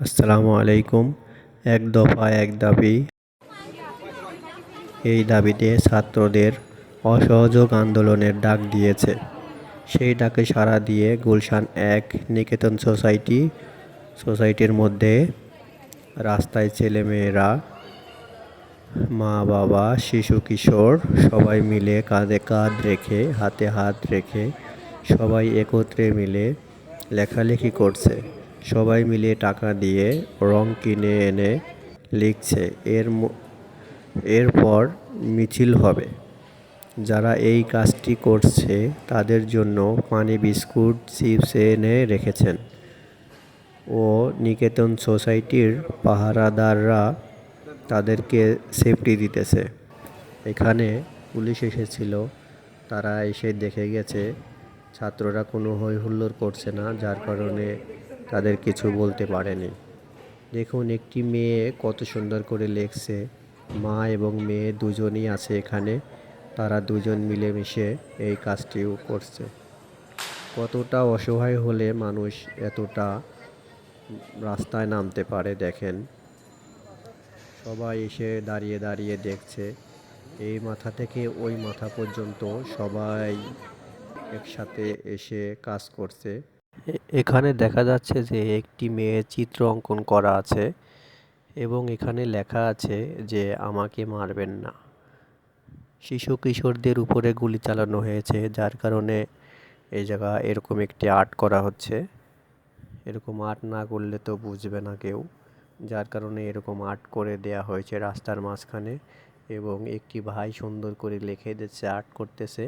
আসসালামু আলাইকুম। এক দফা, এক দাবি। এই দাবিতে ছাত্রদের অসহযোগ আন্দোলনের ডাক দিয়েছে। সেই ডাকে সাড়া দিয়ে গুলশান এক নিকেতন সোসাইটি, সোসাইটির মধ্যে রাস্তায় ছেলেমেয়েরা, মা বাবা, শিশু, কিশোর সবাই মিলে কাঁধে কাঁধ রেখে, হাতে হাত রেখে সবাই একত্রে মিলে লেখালেখি করছে। সবাই মিলে টাকা দিয়ে রং কিনে এনে লিখছে, এর এরপর মিছিল হবে। যারা এই কাজটি করছে তাদের জন্য পানি, বিস্কুট, চিপস এনে রেখেছেন ও নিকেতন সোসাইটির পাহারাদাররা তাদেরকে সেফটি দিতেছে। এখানে পুলিশ এসেছিল, তারা এসে দেখে গেছে, ছাত্ররা কোনো হই হুল্লোড় করছে না, যার কারণে তাদের কিছু বলতে পারেনি। দেখুন, একটি মেয়ে কত সুন্দর করে লেখছে। মা এবং মেয়ে দুজনই আছে এখানে। তারা দুজন মিলেমিশে এই কাজটিও করছে। কতটা অসহায় হলে মানুষ এতটা রাস্তায় নামতে পারে, দেখেন। সবাই এসে দাঁড়িয়ে দাঁড়িয়ে দেখছে। এই মাথা থেকে ওই মাথা পর্যন্ত সবাই একসাথে এসে কাজ করছে। এখানে দেখা যাচ্ছে যে একটি মেয়ে চিত্র অঙ্কন করা আছে এবং এখানে লেখা আছে যে আমাকে মারবেন না। শিশু কিশোরদের উপরে গুলি চালানো হয়েছে, যার কারণে এই জায়গা এরকম একটি আর্ট করা হচ্ছে। এরকম আর্ট না করলে তো বুঝবে না কেউ। যার কারণে এরকম আর্ট করে দেয়া হয়েছে রাস্তার মাঝখানে এবং একটি ভাই সুন্দর করে লিখে দিচ্ছে, আর্ট করতেছে।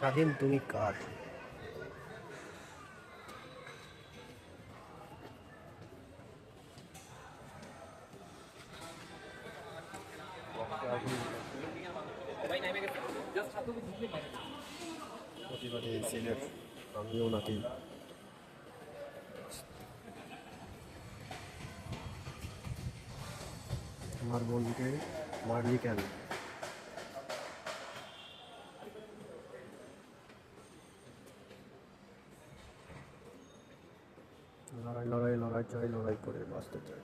স্বাধীন তুমি কার? প্রতিবাদে আমিও নাকি আমার বোনকে মারলি কেন? লড়াই লড়াই লড়াই চাই লড়াই করে বাঁচতে চাই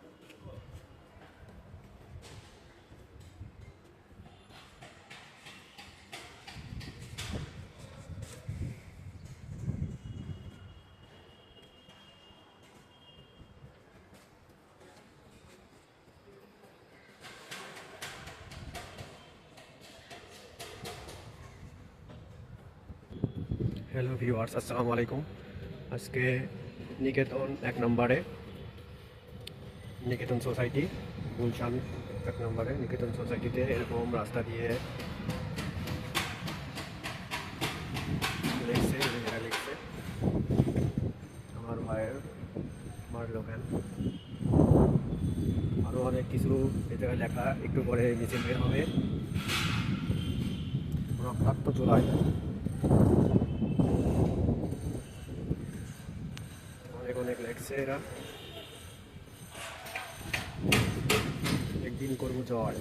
হ্যালো ভিউয়ার্স আসসালামু আলাইকুম আজকে নিকেতন এক নম্বরে, নিকেতন সোসাইটি, গুলশান এক নম্বরে, নিকেতন সোসাইটিতে এরকম রাস্তা দিয়ে লিখছে লিখছে আমার ভাইয়ের মারলো কেন আরও অনেক কিছু এ জায়গায় লেখা, একটু পরে মিছিল বের হবে। রক্তাক্ত চোলায় এরা একদিন করব জয়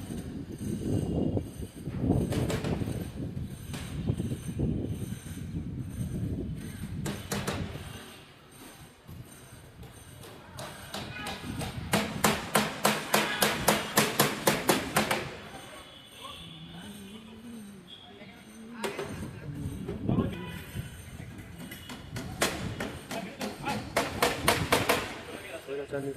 জানি